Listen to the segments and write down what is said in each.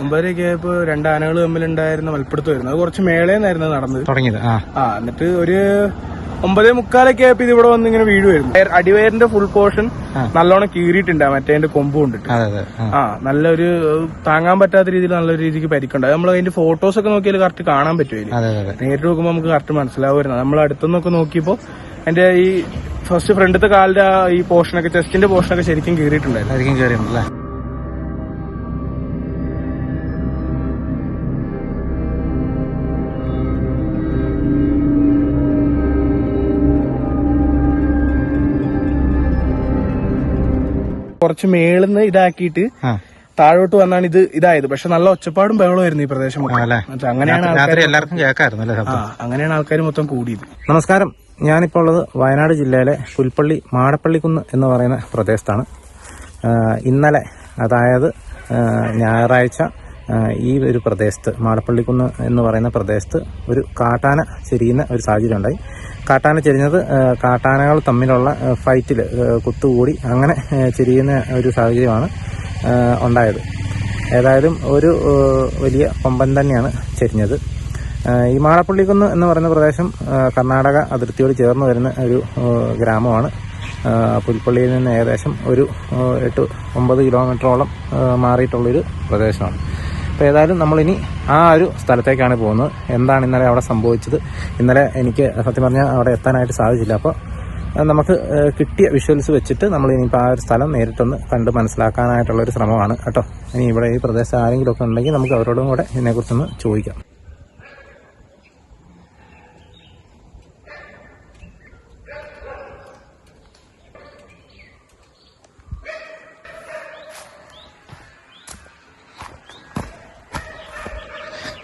ഒമ്പതരയൊക്കെ ആയപ്പോ രണ്ട് ആനകൾ തമ്മിലുണ്ടായിരുന്ന മൽപ്പിടുത്തമായിരുന്നു അത് കുറച്ച് മേളേന്നായിരുന്നു നടന്നത്. തുടങ്ങിയത്. ആ. ആ എന്നിട്ട് ഒരു ഒമ്പതേ മുക്കാലൊക്കെ ആയപ്പോ ഇത് ഇവിടെ വന്ന് ഇങ്ങനെ വീഴുമായിരുന്നു വയർ- അടിവയറിന്റെ ഫുൾ പോർഷൻ നല്ലോണം കീറിയിട്ടുണ്ട്. ആ അതിന്റെ കൊമ്പ് കൊണ്ടിട്ട് അതെ അതെ. ആ. ആ നല്ലൊരു താങ്ങാൻ പറ്റാത്ത രീതിയിൽ നല്ല രീതിക്ക് പരിക്കുണ്ട്. നമ്മൾ അതിന്റെ ഫോട്ടോസ് ഒക്കെ നോക്കിയാൽ കറക്റ്റ് കാണാൻ പറ്റുമായി അതെ അതെ അതെ. നേരിട്ട് നോക്കുമ്പോൾ നമുക്ക് കറക്റ്റ് മനസ്സിലാവുമായിരുന്നു. നമ്മൾ അടുത്തുനിന്നൊക്കെ നോക്കിയപ്പോൾ എന്റെ ഈ ഫസ്റ്റ് ഫ്രണ്ടത്തെ കാലിന്റെ ആ ഈ പോർഷനൊക്കെ ചെസ്റ്റിന്റെ പോർഷനൊക്കെ ശരിക്കും കീറിയിട്ടുണ്ടായിരുന്നു. ആയിരിക്കും കയറിയുണ്ടല്ലേ കുറച്ച് മേളിന്ന് ഇതാക്കിയിട്ട് താഴോട്ട് വന്നാണ് ഇത് ഇതായത്. പക്ഷെ നല്ല ഒച്ചപ്പാടും ബഹളമായിരുന്നു ഈ പ്രദേശം. അങ്ങനെയാണ് രാത്രി എല്ലാവർക്കും കേൾക്കായിരുന്നു അങ്ങനെയാണ് ആൾക്കാർ മൊത്തം കൂടിയത്. നമസ്കാരം. ഞാനിപ്പോൾ ഉള്ളത് വയനാട് ജില്ലയിലെ പുൽപ്പള്ളി മാടപ്പള്ളിക്കുന്ന് എന്ന് പറയുന്ന പ്രദേശത്താണ്. ഇന്നലെ അതായത് ഞായറാഴ്ച ഈ ഒരു പ്രദേശത്ത് മാടപ്പള്ളിക്കുന്ന് എന്ന് പറയുന്ന പ്രദേശത്ത് ഒരു കാട്ടാന ചെരിയുന്ന ഒരു സാഹചര്യം ഉണ്ടായി കാട്ടാന ചെരിഞ്ഞത് കാട്ടാനകൾ തമ്മിലുള്ള ഫൈറ്റിൽ കുത്തുകൂടി അങ്ങനെ ചെരിയുന്ന ഒരു സാഹചര്യമാണ് ഉണ്ടായത്. ഏതായാലും ഒരു വലിയ കൊമ്പൻ തന്നെയാണ് ചെരിഞ്ഞത്. ഈ മാളപ്പള്ളിക്കുന്ന് എന്ന് പറയുന്ന പ്രദേശം കർണാടക അതിർത്തിയോട് ചേർന്ന് വരുന്ന ഒരു ഗ്രാമമാണ്. പുൽപ്പള്ളിയിൽ നിന്ന് ഏകദേശം ഒരു എട്ട് ഒമ്പത് കിലോമീറ്ററോളം മാറിയിട്ടുള്ളൊരു പ്രദേശമാണ്. അപ്പോൾ ഏതായാലും നമ്മളിനി ആ ഒരു സ്ഥലത്തേക്കാണ് പോകുന്നത്. എന്താണ് ഇന്നലെ അവിടെ സംഭവിച്ചത്? ഇന്നലെ എനിക്ക് സത്യം പറഞ്ഞാൽ അവിടെ എത്താനായിട്ട് സാധിച്ചില്ല. അപ്പോൾ നമുക്ക് കിട്ടിയ വിഷ്വൽസ് വെച്ചിട്ട് നമ്മൾ ഇനിയിപ്പോൾ ആ ഒരു സ്ഥലം നേരിട്ടൊന്ന് കണ്ട് മനസ്സിലാക്കാനായിട്ടുള്ളൊരു ശ്രമമാണ്. കേട്ടോ. ഇനി ഇവിടെ ഈ പ്രദേശത്ത് ആരെങ്കിലുമൊക്കെ ഉണ്ടെങ്കിൽ നമുക്ക് അവരോടും കൂടെ ഇതിനെക്കുറിച്ചൊന്ന് ചോദിക്കാം.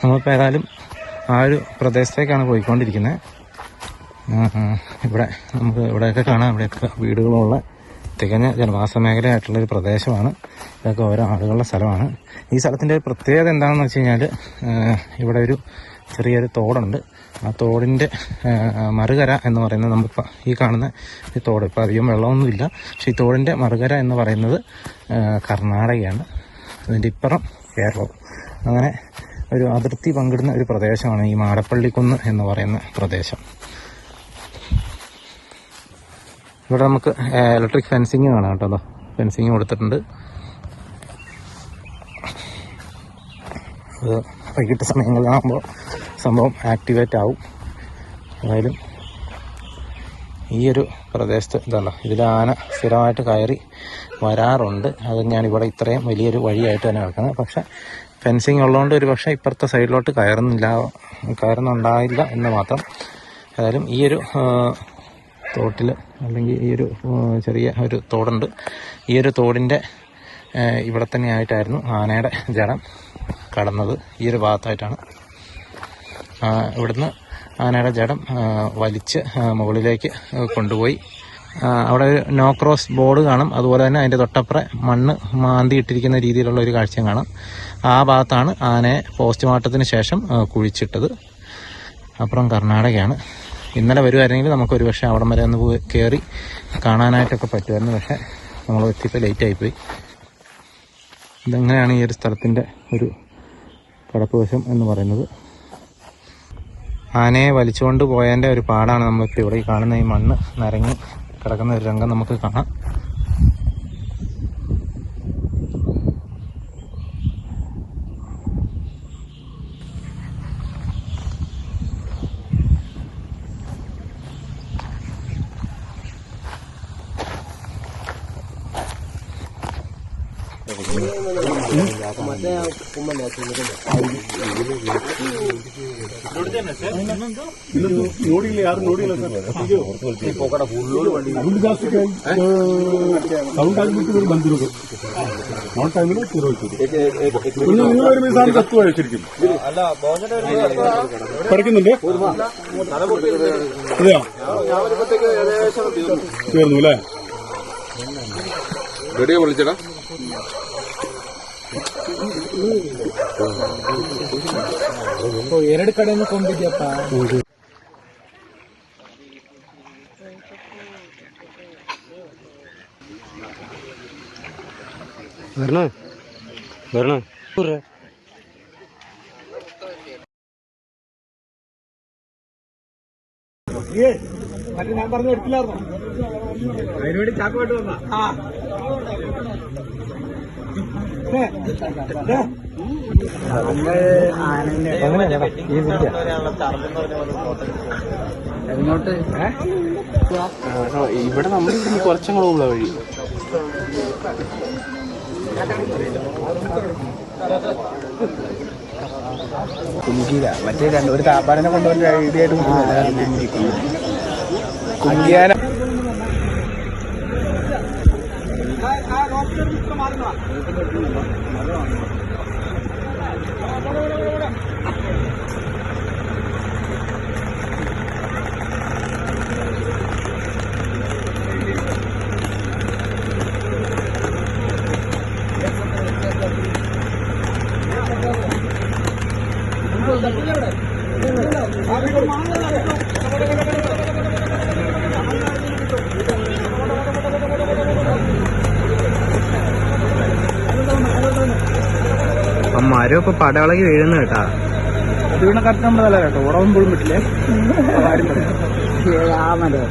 നമ്മളിപ്പോൾ ഏതായാലും ആ ഒരു പ്രദേശത്തേക്കാണ് പോയിക്കൊണ്ടിരിക്കുന്നത്. ഇവിടെ നമുക്ക് ഇവിടെയൊക്കെ കാണാം. ഇവിടെയൊക്കെ വീടുകളുള്ള തികഞ്ഞ ജനവാസ മേഖലയായിട്ടുള്ളൊരു പ്രദേശമാണ്. ഇതൊക്കെ ഓരോ ആളുകളുടെ സ്ഥലമാണ്. ഈ സ്ഥലത്തിന്റെ ഒരു പ്രത്യേകത എന്താണെന്ന് വെച്ച് കഴിഞ്ഞാൽ ഇവിടെ ഒരു ചെറിയൊരു തോടുണ്ട്. ആ തോടിന്റെ മറുകര എന്ന് പറയുന്നത് നമുക്കിപ്പോൾ ഈ കാണുന്ന ഈ തോട്. ഇപ്പോൾ അധികം വെള്ളമൊന്നുമില്ല. പക്ഷെ ഈ തോടിന്റെ മറുകര എന്ന് പറയുന്നത് കർണാടകയാണ്. അതിന്റെ ഇപ്പുറം കേരളവും അങ്ങനെ ഒരു അതിർത്തി പങ്കിടുന്ന ഒരു പ്രദേശമാണ് ഈ മാടപ്പള്ളിക്കുന്ന് എന്ന് പറയുന്ന പ്രദേശം. ഇവിടെ നമുക്ക് ഇലക്ട്രിക് ഫെൻസിങ് കാണാം കേട്ടോ ഫെൻസിങ് കൊടുത്തിട്ടുണ്ട് അത് വൈകിട്ട് സമയങ്ങളിലാകുമ്പോൾ സംഭവം ആക്ടിവേറ്റ് ആവും. എന്തായാലും ഈ ഒരു പ്രദേശത്ത് ഇതല്ലോ ഇതിൽ ആന സ്ഥിരമായിട്ട് കയറി വരാറുണ്ട്. അത് ഞാനിവിടെ ഇത്രയും വലിയൊരു വഴിയായിട്ട് തന്നെ കിടക്കുന്നത് പക്ഷേ ഫെൻസിങ് ഉള്ളതുകൊണ്ട് ഒരു പക്ഷേ ഇപ്പുറത്തെ സൈഡിലോട്ട് കയറുന്നില്ല കയറുന്നുണ്ടായില്ല എന്ന് മാത്രം. ഏതായാലും ഈ ഒരു തോട്ടിൽ അല്ലെങ്കിൽ ഈ ഒരു ചെറിയ ഒരു തോടുണ്ട്. ഈ ഒരു തോടിന്റെ ഇവിടെ തന്നെ ആയിട്ടായിരുന്നു ആനയുടെ ജഡം കടന്നത്. ഈ ഒരു ഭാഗത്തായിട്ടാണ് ഇവിടുന്ന് ആനയുടെ ആ, വലിച്ച് മുകളിലേക്ക് കൊണ്ടുപോയി. അവിടെ ഒരു നോ ക്രോസ് ബോർഡ് കാണും. അതുപോലെ തന്നെ അതിന്റെ തൊട്ടപ്പുറം മണ്ണ് മാന്തി ഇട്ടിരിക്കുന്ന രീതിയിലുള്ള ഒരു കാഴ്ചയും കാണാം. ആ ഭാഗത്താണ് ആനയെ പോസ്റ്റ്മോർട്ടത്തിന് ശേഷം കുഴിച്ചിട്ടത്. അപ്പുറം കർണാടകയാണ്. ഇന്നലെ വരുമായിരുന്നെങ്കിൽ നമുക്ക് ഒരു പക്ഷേ അവിടം വരെ ഒന്ന് കയറി കാണാനായിട്ടൊക്കെ പറ്റുമായിരുന്നു. പക്ഷേ നമ്മൾ എത്തിയപ്പോൾ ലേറ്റ് ആയിപ്പോയി ഇതെങ്ങനെയാണ് ഈ ഒരു സ്ഥലത്തിന്റെ ഒരു കടപ്പ് വശം എന്ന് പറയുന്നത്? ആനയെ വലിച്ചുകൊണ്ട് പോയതിന്റെ ഒരു പാടാണ് നമ്മളിപ്പോൾ ഇവിടെ കാണുന്ന ഈ മണ്ണ് നിരങ്ങി കിടക്കുന്ന ഒരു രംഗം നമുക്ക് കാണാം. ನೋಡಿಲ್ಲ ಯಾರು ನೋಡಿಲ್ಲ ಸರ್ ದುಡ್ಡು ಜಾಸ್ತಿ ಸೌಂಡ್ ಆಗಿಬಿಟ್ಟು ಇವ್ರು ಬಂದಿರೋದು ನೋಡ್ತಾ ಇದ್ರೆ ತಿರೋಯ್ತದೆ ഇന്ന് നിങ്ങൾ വരുമ്പോൾ ഈ സാധനം കത്തുവായോ ശരിക്കും പറിക്കുന്നുണ്ട് അതെയോ തീർന്നു അല്ലേ റെഡിയാ വിളിച്ചടാ ಎರಡು ಕಡೆನೂ ಕೊಂಡಿದ್ಯಪ್ಪ ಬರ್ಣ ಬರ್ಣ മറ്റേ ഞാൻ പറഞ്ഞു എടുക്കില്ലായിരുന്നു അതിനുവേണ്ടി ചാക്കുമായിട്ട് വന്ന ആ. ഇവിടെ നമ്മൾ കുറച്ചങ്ങോട്ട് പോകുള്ള വഴി കുങ്കില മറ്റേ രണ്ട് ഒരു താപ്പാടിനെ കൊണ്ടുവന്ന ഐഡിയ ആയിട്ട് 这个地方。മരം ഇപ്പൊ പടവളകി വീഴുന്ന കേട്ടാ. വീണ കറക്റ്റ് നമ്മുടെ തല കേട്ടോ. പറ്റില്ലേ ആരും പറയും.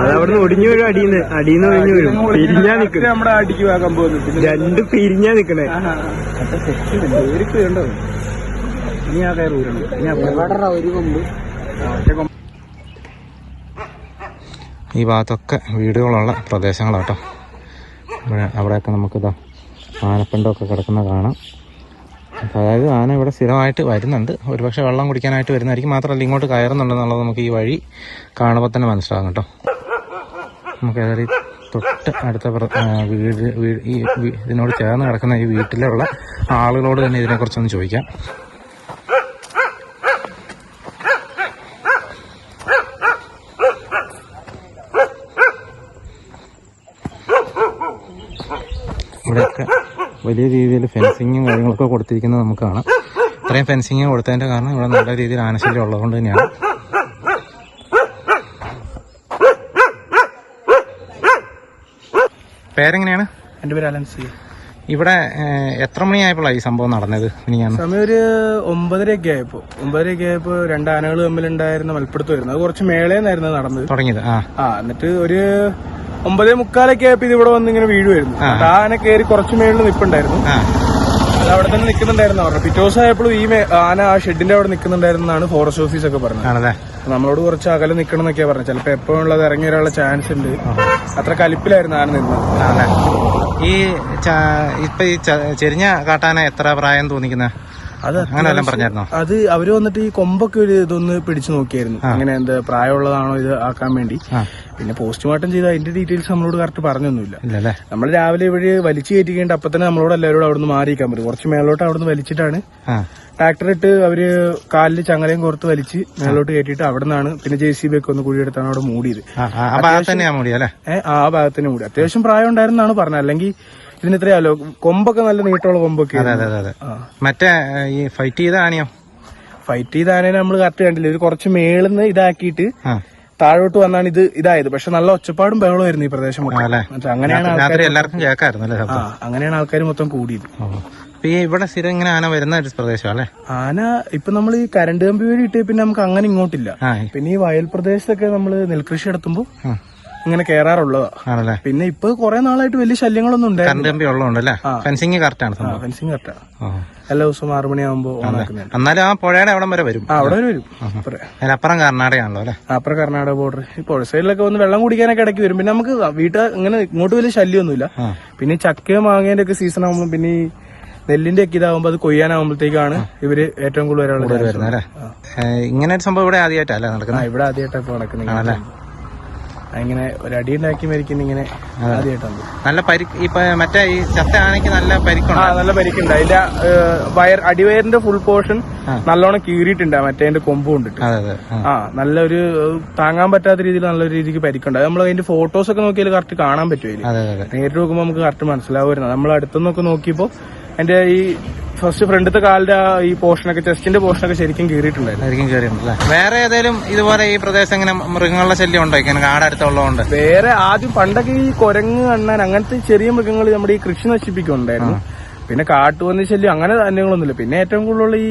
അത് അവിടുന്ന് ഒടിഞ്ഞു വീഴും അടിയിന്ന്. അടിയിന്ന് ഒഴിഞ്ഞു വീഴും. പിരിഞ്ഞാ നിക്കണേ നമ്മുടെ അടിക്ക് വേഗം പോകുന്നു രണ്ട് പിരിഞ്ഞാ നിക്കണേ. പേർക്ക് ഉണ്ടോ. ഇനി ആ കയറി ഊരണം. ഇനി ആ ഒരു കൊമ്പ് ഈ ഭാഗത്തൊക്കെ വീടുകളുള്ള പ്രദേശങ്ങളാട്ടോ. അവിടെയൊക്കെ നമുക്കിതാ ആനപ്പിണ്ടമൊക്കെ കിടക്കുന്ന കാണാം. അതായത് ആന ഇവിടെ സ്ഥിരമായിട്ട് വരുന്നുണ്ട്. ഒരുപക്ഷെ വെള്ളം കുടിക്കാനായിട്ട് വരുന്നതായിരിക്കും. മാത്രമല്ല ഇങ്ങോട്ട് കയറുന്നുണ്ടെന്നുള്ളത് നമുക്ക് ഈ വഴി കാണുമ്പോൾ തന്നെ മനസ്സിലാകും കേട്ടോ. നമുക്ക് ഏതായാലും തൊട്ട് അടുത്ത വീട് വീട് ഈ ഇതിനോട് ചേർന്ന് കിടക്കുന്ന ഈ വീട്ടിലുള്ള ആളുകളോട് തന്നെ ഇതിനെക്കുറിച്ചൊന്ന് ചോദിക്കാം. ഇവിടെയൊക്കെ വലിയ രീതിയിൽ ഫെൻസിങ്ങും കാര്യങ്ങളൊക്കെ കൊടുത്തിരിക്കുന്നത് നമുക്ക് കാണാം. ഇത്രയും ഫെൻസിങ് കൊടുത്തതിന്റെ കാരണം ഇവിടെ നല്ല രീതിയിൽ ആനശല്യം ഉള്ളതുകൊണ്ട് തന്നെയാണ്. പേരെങ്ങനെയാണ്? എന്റെ പേര് അലൻസി ഇവിടെ എത്ര മണിയായപ്പോഴാണ് ഈ സംഭവം നടന്നത്? സമയം ഒരു ഒമ്പതരയൊക്കെ ആയപ്പോ. ഒമ്പതരയൊക്കെ ആയപ്പോ രണ്ട് ആനകൾ തമ്മിലുണ്ടായിരുന്ന മൽപ്പിടുത്തം വരുന്നത് അത് കുറച്ച് മേളേന്നായിരുന്നു നടന്നത്. തുടങ്ങിയത്. ആ എന്നിട്ട് ഒരു ഒമ്പതേ മുക്കാലൊക്കെ ആയപ്പോ ഇത് ഇവിടെ വന്ന് ഇങ്ങനെ വീഴുമായിരുന്നു ആ. ആന കയറി കുറച്ച് മേളിൽ നിൽപ്പുണ്ടായിരുന്നു അത് അവിടെ തന്നെ നിൽക്കുന്നുണ്ടായിരുന്നു പറഞ്ഞു പിറ്റേ ദിവസം ആയപ്പോഴും ഈ മേ- ആന ആ ഷെഡിന്റെ അവിടെ നിൽക്കുന്നുണ്ടായിരുന്നാണ് ഫോറസ്റ്റ് ഓഫീസ് ഒക്കെ പറഞ്ഞത്. ആണല്ലേ? നമ്മളോട് കുറച്ച് അകലെ നിൽക്കണം എന്നൊക്കെയാ പറഞ്ഞത്. ചിലപ്പോ എപ്പോഴും ഉള്ളത് ഇറങ്ങി വരാനുള്ള ചാൻസ് ഉണ്ട്. അത്ര കലിപ്പിലായിരുന്നു ആന നിന്നത്. ആണല്ലേ? ഈ ച- ഇപ്പൊ ഈ ച- ചെരിഞ്ഞ കാട്ടാന എത്ര പ്രായം തോന്നിക്കുന്ന? അത് അത് അവർ വന്നിട്ട് ഈ കൊമ്പൊക്കെ ഒരു ഇതൊന്ന് പിടിച്ചു നോക്കിയായിരുന്നു. അങ്ങനെ എന്താ പ്രായമുള്ളതാണോ ഇത് ആക്കാൻ വേണ്ടി. പിന്നെ പോസ്റ്റ്മോർട്ടം ചെയ്ത് അതിന്റെ ഡീറ്റെയിൽസ് നമ്മളോട് കറക്റ്റ് പറഞ്ഞൊന്നുമില്ല. നമ്മൾ രാവിലെ ഇവിടെ വലിച്ചു കയറ്റി കഴിഞ്ഞിട്ട് അപ്പൊ തന്നെ നമ്മളോട് എല്ലാവരോടും അവിടുന്ന് മാറിയിരിക്കാൻ പറ്റും. കുറച്ച് മേളോട്ട് അവിടുന്ന് വലിച്ചിട്ടാണ്. ട്രാക്ടർ ഇട്ട് അവർ കാലിൽ ചങ്ങലയും കോർത്ത് വലിച്ച് മേളോട്ട് കയറ്റിയിട്ട് അവിടെ നിന്നാണ് പിന്നെ ജെ സി ബി ഒക്കെ ഒന്ന് കുഴിയെടുത്താണ് അവിടെ മൂടിയത്. ആ ആ, ആ ഭാഗത്ത് തന്നെയാ അല്ലേ? ആ ഭാഗത്തിന് മൂടി. അത്യാവശ്യം പ്രായം ഉണ്ടായിരുന്നാണ് പറഞ്ഞത്. അല്ലെങ്കിൽ ഇതിന് ഇത്രയാലോ കൊമ്പൊക്കെ നല്ല നീട്ടമുള്ള കൊമ്പൊക്കെ അതെ അതെ അതെ അതെ. ആ. മറ്റേ ഈ ഫൈറ്റ് ചെയ്ത ആനയോ? ഫൈറ്റ് ചെയ്ത ആനയെ നമ്മൾ കറക്റ്റ് കണ്ടില്ല? ഇത് കുറച്ച് മേളിന്ന് ഇതാക്കിയിട്ട് താഴോട്ട് വന്നാണ് ഇത് ഇതായത്. പക്ഷെ നല്ല ഒച്ചപ്പാടും ബഹളമായിരുന്നു ഈ പ്രദേശം മൊത്തം. അങ്ങനെയാണ് എല്ലാവർക്കും കേൾക്കായിരുന്നു അങ്ങനെയാണ് ആൾക്കാർ മൊത്തം കൂടിയത്. ഈ ഇവിടെ സ്ഥിരം ഇങ്ങനെ ആന വരുന്ന ഒരു പ്രദേശം അല്ലേ? ആന ഇപ്പൊ നമ്മൾ ഈ കരണ്ട് കമ്പി വഴി ഇട്ടേ പിന്നെ നമുക്ക് അങ്ങനെ ഇങ്ങോട്ടില്ല. പിന്നെ ഈ വയൽ പ്രദേശത്തൊക്കെ നമ്മൾ നെൽകൃഷി നടത്തുമ്പോൾ ആ. ഇങ്ങനെ കേറാറുള്ളത്. ആണല്ലേ? പിന്നെ ഇപ്പൊ കുറെ നാളായിട്ട് വലിയ ശല്യങ്ങളൊന്നും ഉണ്ടായിരുന്നു കറണ്ട് കമ്പി ഉള്ളതുകൊണ്ടല്ലേ? ഫെൻസിങ് കറക്റ്റ് ആണ് സംഭവം. ഫെൻസിങ് കറക്റ്റാണ് ഓ. എല്ലാ ദിവസവും ആറു മണിയാകുമ്പോ ഓണാക്കുന്നുണ്ട്. എന്നാലും ആ പുഴയുടെ അവിടം വരെ വരും. ആ അവിടെ വരെ വരും. അപ്പുറം. അതിനപ്പുറം കർണാടകയാണല്ലോ അല്ലേ? അപ്പുറം കർണാടക ബോർഡർ ഈ പുഴ സൈഡിലൊക്കെ വന്ന് വെള്ളം കുടിക്കാനൊക്കെ ഇടയ്ക്ക് വരും. പിന്നെ നമുക്ക് വീട്ടിൽ ഇങ്ങനെ ഇങ്ങോട്ട് വലിയ ശല്യമൊന്നുമില്ല ആ. പിന്നെ ഈ ചക്കയും മാങ്ങേന്റെ ഒക്കെ സീസൺ ആകുമ്പോൾ പിന്നെ ഈ നെല്ലിന്റെ ഒക്കെ ഇതാകുമ്പോൾ അത് കൊയ്യാനാകുമ്പോഴത്തേക്കാണ് ഇവർ ഏറ്റവും കൂടുതൽ വരാനുള്ള chance വരുന്നത് ഇങ്ങനെ ഒരു സംഭവം ഇവിടെ ആദ്യമായിട്ടല്ലേ നടക്കുന്നത്? ഇവിടെ ആദ്യമായിട്ടൊക്കെ നടക്കുന്നത്. നടക്കുന്നത് ഇങ്ങനെ ഒരടി ഉണ്ടാക്കി മരിക്കുന്ന ഇങ്ങനെ ആദ്യമായിട്ടുണ്ട് നല്ല പരിക്ക് ഇപ്പൊ മറ്റേ ഈ ചത്ത ആനയ്ക്ക് നല്ല പരിക്കുണ്ട്. നല്ല പരിക്കുണ്ട്. അതിന്റെ വയർ അടിവയറിന്റെ ഫുൾ പോർഷൻ നല്ലോണം കീറിയിട്ടുണ്ട്. മറ്റേ അതിന്റെ കൊമ്പ് കൊണ്ടിട്ട്. ആ. നല്ലൊരു താങ്ങാൻ പറ്റാത്ത രീതിയിൽ നല്ലൊരു രീതിക്ക് പരിക്കുണ്ട്. നമ്മൾ അതിന്റെ ഫോട്ടോസ് ഒക്കെ നോക്കിയാൽ കറക്റ്റ് കാണാൻ പറ്റുമായിരിക്കും നേരിട്ട് നോക്കുമ്പോൾ നമുക്ക് കറക്റ്റ് മനസ്സിലാവുമായിരുന്നു. നമ്മൾ അടുത്തുനിന്നൊക്കെ നോക്കിയപ്പോ എന്റെ ഈ ഫസ്റ്റ് ഫ്രണ്ടത്തെ കാലിന്റെ ആ ഈ പോർഷനൊക്കെ ചെസ്റ്റിന്റെ പോർഷനൊക്കെ ശരിക്കും കയറിയിട്ടുണ്ടായിരുന്നു ശരിക്കും കയറിയിട്ടുണ്ടല്ലേ വേറെ ഏതെങ്കിലും ഇതുപോലെ ഈ പ്രദേശം ഇങ്ങനെ മൃഗങ്ങളുടെ ശല്യം ഉണ്ടോ? ഇങ്ങനെ കാടടുത്തുള്ളതുകൊണ്ട് വേറെ ആദ്യം പണ്ടൊക്കെ ഈ കുരങ്ങ് അണ്ണാൻ അങ്ങനത്തെ ചെറിയ മൃഗങ്ങൾ നമ്മുടെ ഈ കൃഷി നശിപ്പിക്കുന്നുണ്ടായിരുന്നു. പിന്നെ കാട്ടുപന്നി ശല്യം അങ്ങനെ ധാന്യങ്ങളൊന്നുമില്ല പിന്നെ ഏറ്റവും കൂടുതലുള്ള ഈ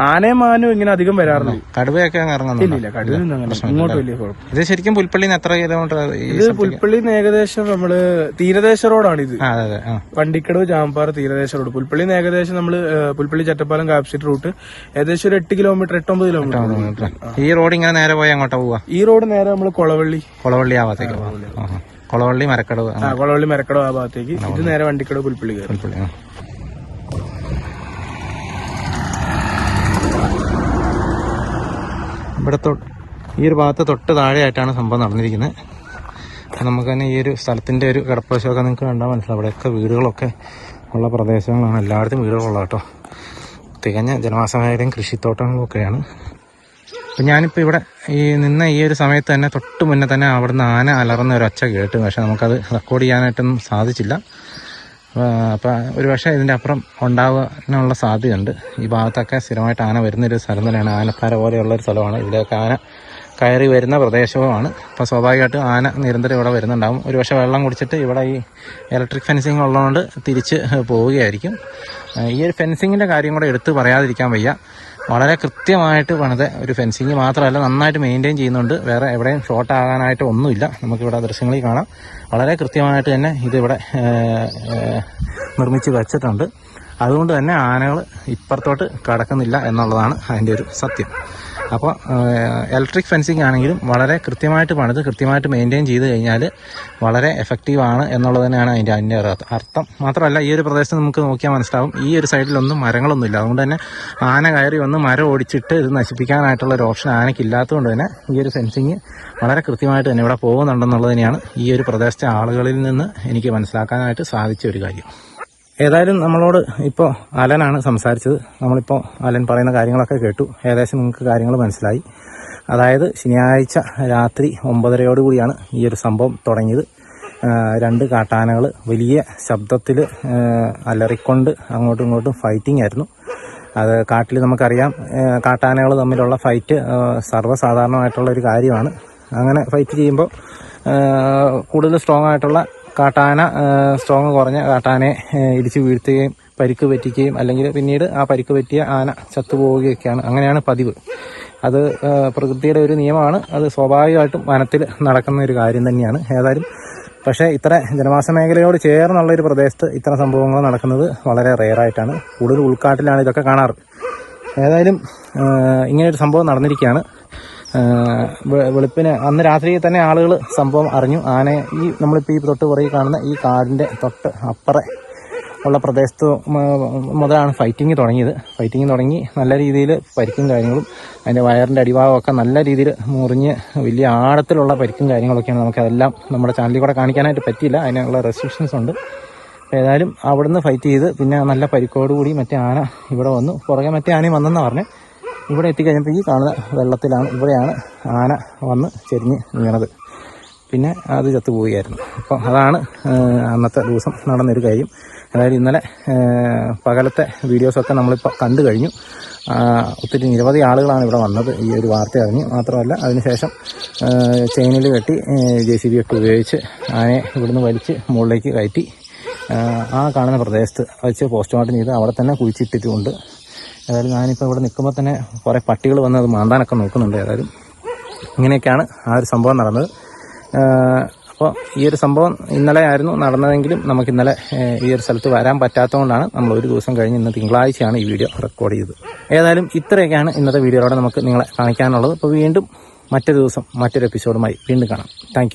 ആനയും മാനും ഇങ്ങനെ അധികം വരാറില്ല. കടുവയൊക്കെ ഇല്ല അങ്ങനെ ഇങ്ങോട്ട് വലിയ കുഴപ്പം ഇത് ശരിക്കും പുൽപ്പള്ളിന്ന് എത്ര കിലോമീറ്റർ ഇത് പുൽപ്പള്ളി ഏകദേശം നമ്മൾ തീരദേശ റോഡാണ് ഇത്. വണ്ടിക്കടവ് ജാമ്പാറ തീരദേശ റോഡ്. പുൽപ്പള്ളി ഏകദേശം നമ്മൾ പുൽപ്പള്ളി ചട്ടപ്പാലം കാപ്സിറ്റ് റൂട്ട് ഏകദേശം ഒരു എട്ട് കിലോമീറ്റർ എട്ടൊമ്പത് കിലോമീറ്റർ. ഈ റോഡ് ഇങ്ങനെ നേരെ പോയി അങ്ങോട്ട് പോവാ? ഈ റോഡ് നേരെ നമ്മൾ കൊളവള്ളി. കൊളവള്ളി ആവാത്തേക്ക് കൊളവള്ളി. മരക്കടവ്. ആ. കൊളവള്ളി മരക്കടവ് ആ ഭാഗത്തേക്ക്. ഇത് നേരെ വണ്ടിക്കടവ് പുൽപ്പള്ളി പുൽപ്പള്ളി ഇവിടെ ഈ ഒരു ഭാഗത്ത് തൊട്ട് താഴെയായിട്ടാണ് സംഭവം നടന്നിരിക്കുന്നത്. നമുക്ക് തന്നെ ഈ ഒരു സ്ഥലത്തിന്റെ ഒരു കിടപ്പശമൊക്കെ നിങ്ങൾക്ക് കണ്ടാൽ മനസ്സിലാവും. അവിടെയൊക്കെ വീടുകളൊക്കെ ഉള്ള പ്രദേശങ്ങളാണ്. എല്ലായിടത്തും വീടുകളുള്ള കേട്ടോ. തികഞ്ഞ ജനവാസ മേഖലയും കൃഷിത്തോട്ടങ്ങളും ഒക്കെയാണ് അപ്പം ഞാനിപ്പോൾ ഇവിടെ ഈ നിന്ന ഈ ഒരു സമയത്ത് തന്നെ തൊട്ട് മുന്നേ തന്നെ അവിടുന്ന് ആന അലറുന്ന ഒരു അച്ഛ കേട്ടു. പക്ഷേ നമുക്കത് റെക്കോർഡ് ചെയ്യാനായിട്ടൊന്നും സാധിച്ചില്ല. അപ്പം ഒരു പക്ഷേ ഇതിന്റെ അപ്പുറം ഉണ്ടാകാനുള്ള സാധ്യതയുണ്ട്. ഈ ഭാഗത്തൊക്കെ സ്ഥിരമായിട്ട് ആന വരുന്നൊരു സ്ഥലം തന്നെയാണ് ആനപ്പാര പോലെയുള്ളൊരു സ്ഥലമാണ്. ഇതിലൊക്കെ ആന കയറി വരുന്ന പ്രദേശവുമാണ്. അപ്പോൾ സ്വാഭാവികമായിട്ടും ആന നിരന്തരം ഇവിടെ വരുന്നുണ്ടാകും ഒരു പക്ഷേ വെള്ളം കുടിച്ചിട്ട് ഇവിടെ ഈ ഇലക്ട്രിക് ഫെൻസിങ് ഉള്ളതുകൊണ്ട് തിരിച്ച് പോവുകയായിരിക്കും. ഈ ഒരു ഫെൻസിങ്ങിന്റെ കാര്യം കൂടെ എടുത്ത് പറയാതിരിക്കാൻ വയ്യ. വളരെ കൃത്യമായിട്ട് പണിത ഒരു ഫെൻസിങ് മാത്രമല്ല നന്നായിട്ട് മെയിന്റെയിൻ ചെയ്യുന്നുണ്ട്. വേറെ എവിടെയും ഷോർട്ട് ആകാനായിട്ട് ഒന്നുമില്ല. നമുക്കിവിടെ ദൃശ്യങ്ങളിൽ കാണാം. വളരെ കൃത്യമായിട്ട് തന്നെ ഇതിവിടെ നിർമ്മിച്ച് വെച്ചിട്ടുണ്ട്. അതുകൊണ്ട് തന്നെ ആനകൾ ഇപ്പുറത്തോട്ട് കടക്കുന്നില്ല എന്നുള്ളതാണ് അതിന്റെ ഒരു സത്യം. അപ്പോൾ ഇലക്ട്രിക് ഫെൻസിങ് ആണെങ്കിലും വളരെ കൃത്യമായിട്ട് പണിത് കൃത്യമായിട്ട് മെയിന്റെയിൻ ചെയ്ത് കഴിഞ്ഞാൽ വളരെ എഫക്റ്റീവ് ആണ് എന്നുള്ളത് തന്നെയാണ് അതിന്റെ അതിന്റെ അർത്ഥം. മാത്രമല്ല ഈ ഒരു പ്രദേശത്ത് നമുക്ക് നോക്കിയാൽ മനസ്സിലാവും ഈ ഒരു സൈഡിലൊന്നും മരങ്ങളൊന്നുമില്ല. അതുകൊണ്ട് തന്നെ ആന കയറി വന്ന് മരം ഓടിച്ചിട്ട് ഇത് നശിപ്പിക്കാനായിട്ടുള്ള ഒരു ഓപ്ഷൻ ആനയ്ക്ക് ഇല്ലാത്തതുകൊണ്ട് തന്നെ ഈ ഒരു ഫെൻസിങ് വളരെ കൃത്യമായിട്ട് തന്നെ ഇവിടെ പോകുന്നുണ്ടെന്നുള്ളത് തന്നെയാണ് ഈ ഒരു പ്രദേശത്തെ ആളുകളിൽ നിന്ന് എനിക്ക് മനസ്സിലാക്കാനായിട്ട് സാധിച്ച ഒരു കാര്യം. ഏതായാലും നമ്മളോട് ഇപ്പോൾ അലനാണ് സംസാരിച്ചത്. നമ്മളിപ്പോൾ അലൻ പറയുന്ന കാര്യങ്ങളൊക്കെ കേട്ടു. ഏകദേശം നിങ്ങൾക്ക് കാര്യങ്ങൾ മനസ്സിലായി. അതായത് ശനിയാഴ്ച രാത്രി ഒമ്പതരയോടുകൂടിയാണ് ഈ ഒരു സംഭവം തുടങ്ങിയത്. രണ്ട് കാട്ടാനകൾ വലിയ ശബ്ദത്തിൽ അലറിക്കൊണ്ട് അങ്ങോട്ടും ഇങ്ങോട്ടും ഫൈറ്റിംഗ് ആയിരുന്നു. അത് കാട്ടിൽ നമുക്കറിയാം കാട്ടാനകൾ തമ്മിലുള്ള ഫൈറ്റ് സർവസാധാരണമായിട്ടുള്ള ഒരു കാര്യമാണ്. അങ്ങനെ ഫൈറ്റ് ചെയ്യുമ്പോൾ കൂടുതൽ സ്ട്രോങ് ആയിട്ടുള്ള കാട്ടാന സ്ട്രോങ് കുറഞ്ഞ കാട്ടാനെ ഇടിച്ച് വീഴ്ത്തുകയും പരിക്ക് പറ്റിക്കുകയും അല്ലെങ്കിൽ പിന്നീട് ആ പരിക്ക് പറ്റിയ ആന ചത്തുപോവുകയൊക്കെയാണ് അങ്ങനെയാണ് പതിവ്. അത് പ്രകൃതിയുടെ ഒരു നിയമമാണ്. അത് സ്വാഭാവികമായിട്ടും വനത്തിൽ നടക്കുന്ന ഒരു കാര്യം തന്നെയാണ്. ഏതായാലും പക്ഷേ ഇത്ര ജനവാസ മേഖലയോട് ചേർന്നുള്ള ഒരു പ്രദേശത്ത് ഇത്തരം സംഭവങ്ങൾ നടക്കുന്നത് വളരെ റെയറായിട്ടാണ് കൂടുതൽ ഉൾക്കാട്ടിലാണ് ഇതൊക്കെ കാണാറ്. ഏതായാലും ഇങ്ങനെയൊരു സംഭവം നടന്നിരിക്കുകയാണ്. വെളുപ്പിന് അന്ന് രാത്രി തന്നെ ആളുകൾ സംഭവം അറിഞ്ഞു. ആനയെ ഈ നമ്മളിപ്പോൾ ഈ തൊട്ട് പുറകെ കാണുന്ന ഈ കാടിന്റെ തൊട്ട് അപ്പുറം ഉള്ള പ്രദേശത്ത് മുതലാണ് ഫൈറ്റിംഗ് തുടങ്ങിയത്. ഫൈറ്റിംഗ് തുടങ്ങി നല്ല രീതിയിൽ പരിക്കും കാര്യങ്ങളും അതിന്റെ വയറിന്റെ അടിഭാഗമൊക്കെ നല്ല രീതിയിൽ മുറിഞ്ഞ് വലിയ ആഴത്തിലുള്ള പരിക്കും കാര്യങ്ങളൊക്കെയാണ് നമുക്കതെല്ലാം നമ്മുടെ ചാനലിൽ കൂടെ കാണിക്കാനായിട്ട് പറ്റിയില്ല. അതിനുള്ള റെസ്ട്രിക്ഷൻസ് ഉണ്ട്. ഏതായാലും അവിടുന്ന് ഫൈറ്റ് ചെയ്ത് പിന്നെ നല്ല പരിക്കോടുകൂടി മറ്റേ ആന ഇവിടെ വന്നു. പുറകെ മറ്റേ ആനയും വന്നെന്ന് പറഞ്ഞ്. ഇവിടെ എത്തിക്കഴിഞ്ഞപ്പോൾ ഈ കാണുന്ന വെള്ളത്തിലാണ്. ഇവിടെയാണ് ആന വന്ന് ചെരിഞ്ഞ് വീണത്. പിന്നെ അത് ചത്തുപോവുകയായിരുന്നു. അപ്പം അതാണ് അന്നത്തെ ദിവസം നടന്നൊരു കാര്യം. അതായത് ഇന്നലെ പകലത്തെ വീഡിയോസൊക്കെ നമ്മളിപ്പോൾ കണ്ടു കഴിഞ്ഞു. ഒത്തിരി നിരവധി ആളുകളാണ് ഇവിടെ വന്നത് ഈ ഒരു വാർത്ത അറിഞ്ഞു മാത്രമല്ല അതിനുശേഷം ചെയിനിൽ കെട്ടി ജെ സി ബി ഒക്കെ ഉപയോഗിച്ച് ആനയെ ഇവിടുന്ന് വലിച്ച് മുകളിലേക്ക് കയറ്റി ആ, കാണുന്ന പ്രദേശത്ത് വെച്ച് പോസ്റ്റ്മോർട്ടം ചെയ്ത് അവിടെ തന്നെ കുഴിച്ചിട്ടിട്ടുമുണ്ട് ഏതായാലും ഞാനിപ്പോൾ ഇവിടെ നിൽക്കുമ്പോൾ തന്നെ കുറേ പട്ടികൾ വന്ന് അത് മാന്താനൊക്കെ നോക്കുന്നുണ്ട് ഏതായാലും. ഇങ്ങനെയൊക്കെയാണ് ആ ഒരു സംഭവം നടന്നത്. അപ്പോൾ ഈ ഒരു സംഭവം ഇന്നലെ ആയിരുന്നു. നടന്നതെങ്കിലും നമുക്ക് ഇന്നലെ ഈ ഒരു സ്ഥലത്ത് വരാൻ പറ്റാത്തതുകൊണ്ടാണ് നമ്മൾ ഒരു ദിവസം കഴിഞ്ഞ് ഇന്ന് തിങ്കളാഴ്ചയാണ് ഈ വീഡിയോ റെക്കോർഡ് ചെയ്തത്. ഏതായാലും ഇത്രയൊക്കെയാണ് ഇന്നത്തെ വീഡിയോയിലൂടെ നമുക്ക് നിങ്ങളെ കാണിക്കാനുള്ളത്. അപ്പോൾ വീണ്ടും മറ്റൊരു ദിവസം മറ്റൊരു എപ്പിസോഡുമായി വീണ്ടും കാണാം. താങ്ക്